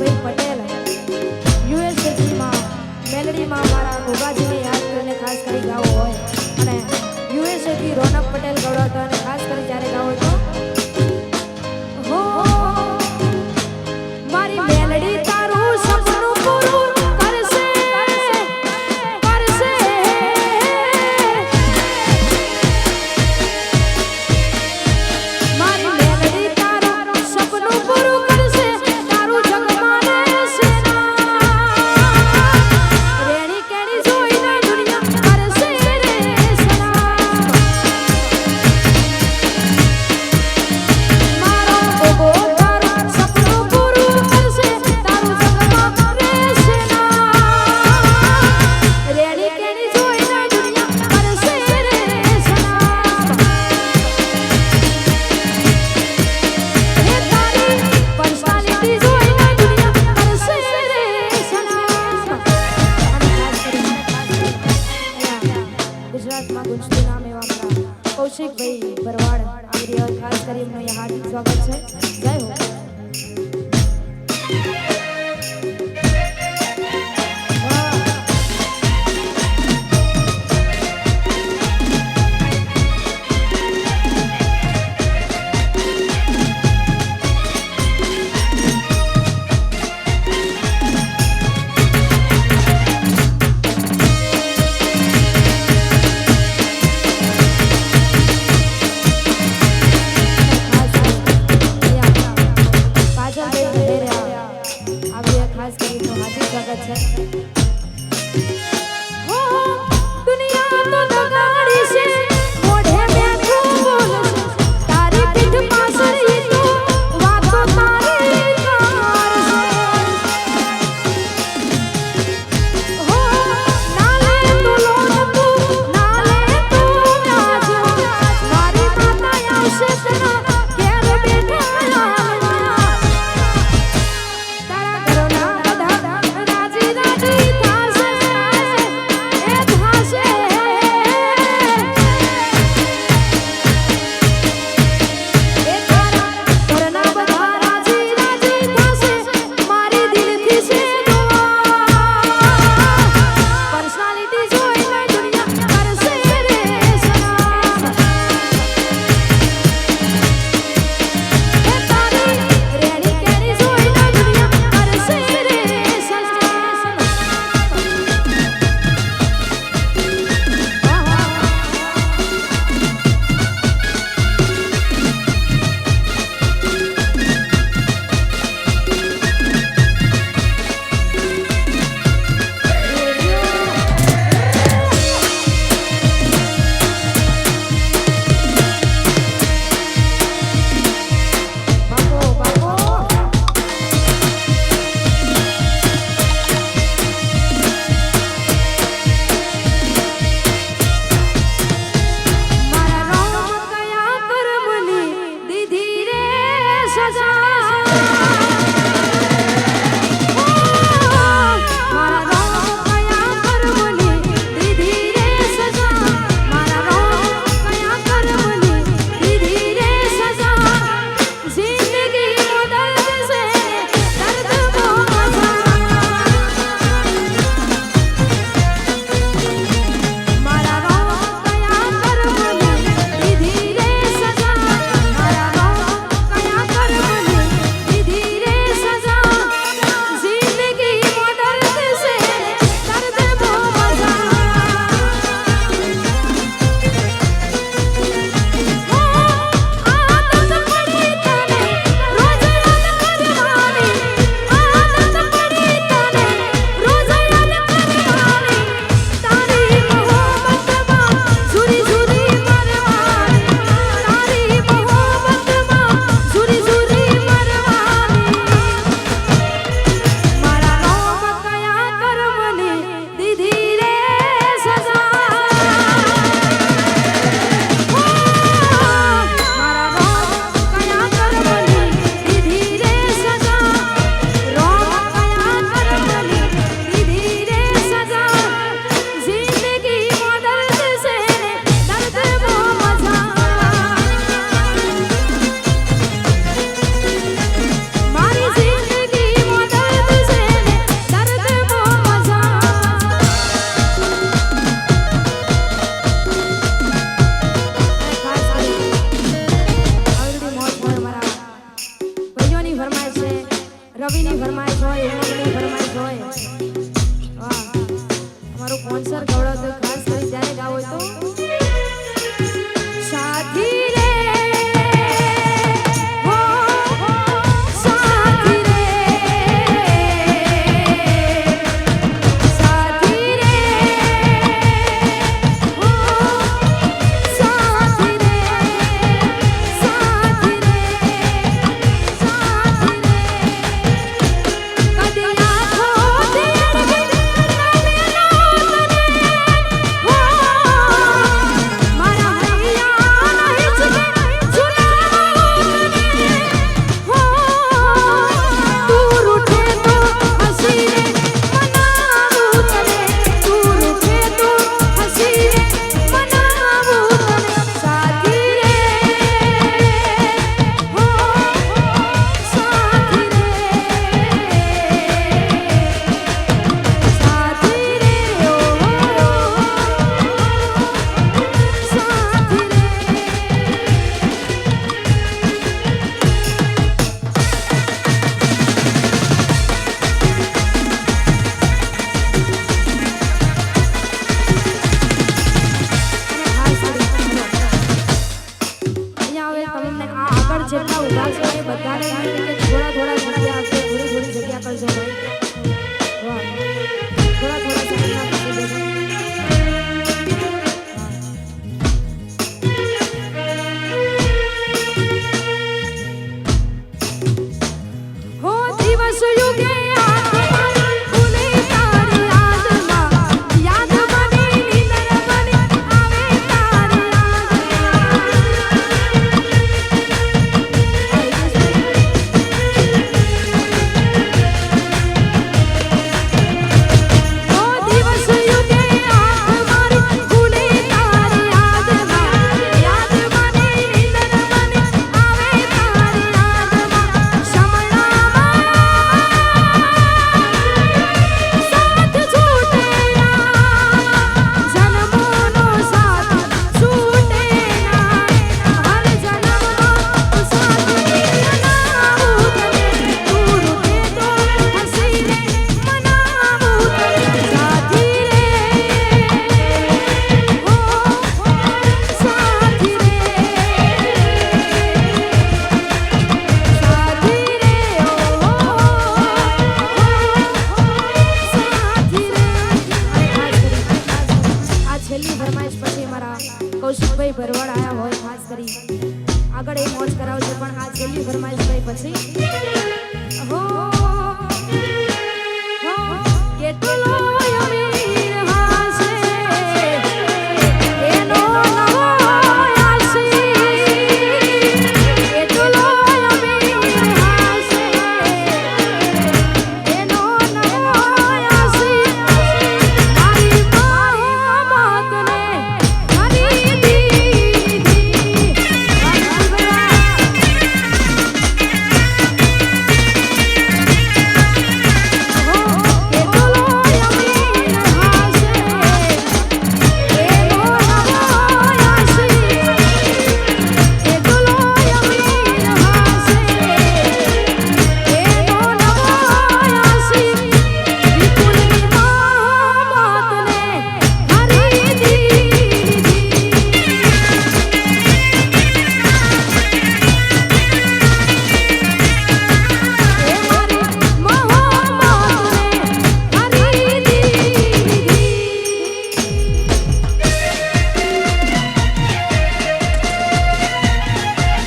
ભરતભાઈ પટેલ. યુએસએજીમાં મેલડીમાં મારા ગોગાજીને યાદ કરીને ખાસ કરી ગાવો હોય. અને યુએસએજી રોનક પટેલ ગૌરવતા અને ખાસ કરી જ્યારે ગાવો હોય